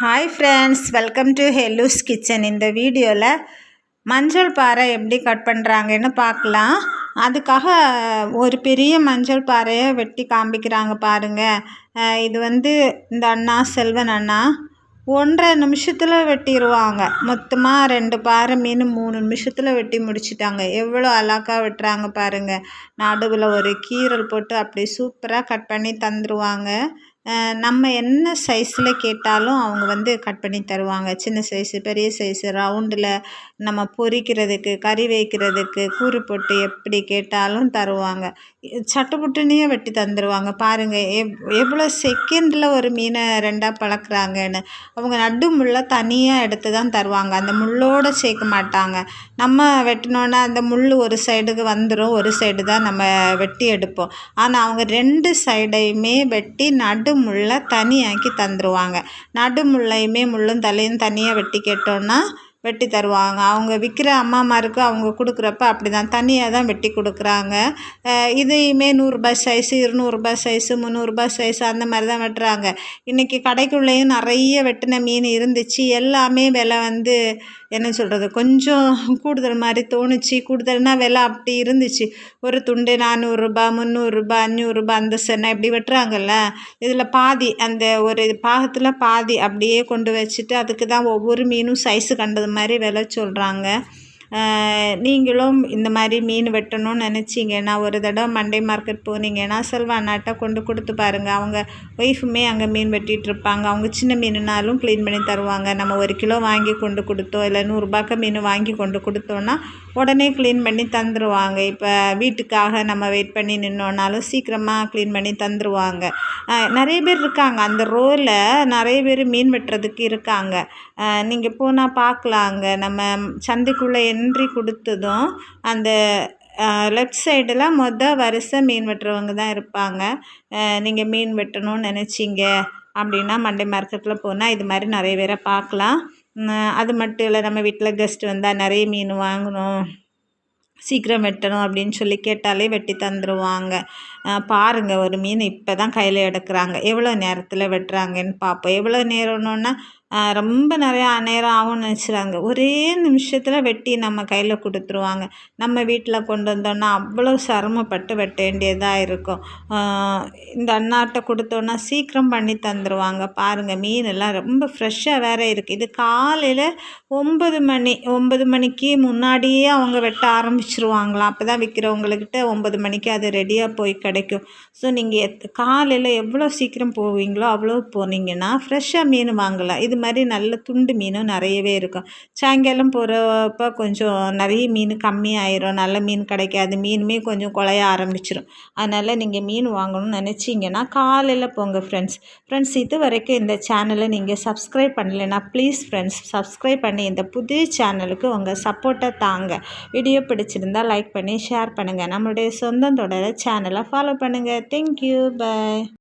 Hi friends welcome to ஹெல்லூஸ் kitchen இந்த வீடியோவில் மஞ்சள் பாறை எப்படி கட் பண்ணுறாங்கன்னு பார்க்கலாம். அதுக்காக ஒரு பெரிய மஞ்சள் பாறையை வெட்டி காமிக்கிறாங்க பாருங்கள் இது வந்து இந்த அண்ணா செல்வன் அண்ணா ஒன்றரை நிமிஷத்தில் வெட்டிடுவாங்க மொத்தமாக ரெண்டு பாறை மீன் மூணு நிமிஷத்தில் வெட்டி முடிச்சிட்டாங்க. எவ்வளோ அழகாக வெட்டுறாங்க பாருங்கள் நடுவில் ஒரு கீரல் போட்டு அப்படி சூப்பராக கட் பண்ணி தந்துடுவாங்க நம்ம என்ன சைஸில் கேட்டாலும் அவங்க வந்து கட் பண்ணி தருவாங்க. சின்ன சைஸு பெரிய சைஸு ரவுண்டில் நம்ம பொரிக்கிறதுக்கு கறி வைக்கிறதுக்கு கூறு போட்டு எப்படி கேட்டாலும் தருவாங்க. சட்டுப்புட்டுனே வெட்டி தந்துடுவாங்க பாருங்கள் எவ் எவ்வளோ செகண்டில் ஒரு மீனை ரெண்டாக பழக்கிறாங்கன்னு. அவங்க நடு முள்ளை தனியாக எடுத்து தான் தருவாங்க. அந்த முள்ளோடு சேர்க்க மாட்டாங்க. நம்ம வெட்டினோன்னா அந்த முள் ஒரு சைடுக்கு வந்துடும் ஒரு சைடு தான் நம்ம வெட்டி எடுப்போம். ஆனால் அவங்க ரெண்டு சைடையுமே வெட்டி நடு முள்ளை தனியாக்கி தந்துடுவாங்க நடு முள்ளையுமே முள்ளும் தலையும் தனியாக வெட்டி கேட்டோன்னா வெட்டி தருவாங்க. அவங்க விற்கிற அம்மாமாருக்கு அவங்க கொடுக்குறப்ப அப்படி தான் தனியாக தான் வெட்டி கொடுக்குறாங்க. இதையுமே நூறுரூபா சைஸு இருநூறுபா சைஸு முந்நூறுரூபா சைஸு அந்த மாதிரி தான் வெட்டுறாங்க. இன்றைக்கி கடைக்குள்ளேயும் நிறைய வெட்டின மீன் இருந்துச்சு. எல்லாமே விலை வந்து என்ன சொல்கிறது கொஞ்சம் கூடுதல் மாதிரி தோணுச்சு. கூடுதல்னால் விலை அப்படி இருந்துச்சு. ஒரு துண்டு நானூறுரூபா முந்நூறுரூபா அஞ்சூறுரூபா அந்த சென்னை இப்படி வெட்டுறாங்கல்ல. இதில் பாதி அந்த ஒரு பாகத்தில் பாதி அப்படியே கொண்டு வச்சுட்டு அதுக்கு தான் ஒவ்வொரு மீனும் சைஸு கண்டது மாதிரி விலை சொல்கிறாங்க நீங்களும் இந்த மாதிரி மீன் வெட்டணும்னு நினச்சிங்கன்னா ஒரு தடவை மண்டே மார்க்கெட் போனீங்கன்னா செல்வா அண்ணாட்ட கொண்டு கொடுத்து பாருங்கள் அவங்க ஒய்ஃபுமே அங்கே மீன் வெட்டிகிட்டு இருப்பாங்க. அவங்க சின்ன மீனுனாலும் க்ளீன் பண்ணி தருவாங்க. நம்ம ஒரு கிலோ வாங்கி கொண்டு கொடுத்தோம் இல்லை நூறுரூபாக்கு மீன் வாங்கி கொண்டு கொடுத்தோன்னா உடனே க்ளீன் பண்ணி தந்துடுவாங்க இப்போ வீட்டுக்காக நம்ம வெயிட் பண்ணி நின்னோன்னாலும் சீக்கிரமாக க்ளீன் பண்ணி தந்துடுவாங்க நிறைய பேர் இருக்காங்க. அந்த ரோவில் நிறைய பேர் மீன் வெட்டுறதுக்கு இருக்காங்க. நீங்கள் போனால் பார்க்கலாங்க. நம்ம சந்தைக்குள்ளே என்ட்ரி கொடுத்ததும் அந்த லெஃப்ட் சைடில் மொதல் வரிசை மீன் வெட்டுறவங்க தான் இருப்பாங்க. நீங்கள் மீன் வெட்டணும்னு நினச்சிங்க அப்படின்னா மண்டே மார்க்கெட்டில் போனால் இது மாதிரி நிறைய பேரை பார்க்கலாம். அது மட்டும் இல்லை நம்ம வீட்டில் கெஸ்ட் வந்தால் நிறைய மீன் வாங்கணும். சீக்கிரம் வெட்டணும் அப்படின்னு சொல்லி கேட்டாலே வெட்டி தந்துடுவாங்க பாருங்கள் ஒரு மீன் இப்போ தான் கையில் எடுக்கிறாங்க. எவ்வளோ நேரத்தில் வெட்டுறாங்கன்னு பார்ப்போம். எவ்வளோ நேரம்னா ரொம்ப நிறையா நேரம் ஆகும்னு நினச்சிறாங்க. ஒரே நிமிஷத்தில் வெட்டி நம்ம கையில் கொடுத்துருவாங்க. நம்ம வீட்டில் கொண்டு வந்தோன்னா அவ்வளோ சிரமப்பட்டு வெட்ட வேண்டியதாக இருக்கும். இந்த அண்ணாட்ட கொடுத்தோன்னா சீக்கிரம் பண்ணி தந்துடுவாங்க பாருங்கள் மீனெல்லாம் ரொம்ப ஃப்ரெஷ்ஷாக வேறு இருக்குது இது காலையில் ஒம்பது மணி ஒம்பது மணிக்கு முன்னாடியே அவங்க வெட்ட ஆரம்பிச்சிருவாங்களாம். அப்போ தான் விற்கிறவங்கக்கிட்ட ஒம்பது மணிக்கு அது ரெடியாக போய் கிடைக்கும். ஸோ நீங்கள் எத் காலையில் எவ்வளோ சீக்கிரம் போவீங்களோ அவ்வளோ போனீங்கன்னா ஃப்ரெஷ்ஷாக மீன் வாங்கலாம். இது மாதிரி நல்ல துண்டு மீனும் நிறையவே இருக்கும். சாயங்காலம் போகிறப்ப கொஞ்சம் நிறைய மீன் கம்மியாயிரும். நல்ல மீன் கிடைக்காது. மீனுமே கொஞ்சம் குழைய ஆரம்பிச்சிடும் அதனால் நீங்கள் மீன் வாங்கணும்னு நினச்சிங்கன்னா காலையில் போங்க ஃப்ரெண்ட்ஸ் ஃப்ரெண்ட்ஸ் இது வரைக்கும் இந்த சேனலை நீங்கள் சப்ஸ்கிரைப் பண்ணலைன்னா ப்ளீஸ் ஃப்ரெண்ட்ஸ் சப்ஸ்கிரைப் பண்ணி இந்த புது சேனலுக்கு உங்கள் சப்போர்ட்டை தாங்க. வீடியோ பிடிச்சிருந்தால் லைக் பண்ணி ஷேர் பண்ணுங்கள் நம்மளுடைய சொந்தம் தொடர சேனலை ஃபாலோ பண்ணுங்கள் தேங்க்யூ பாய்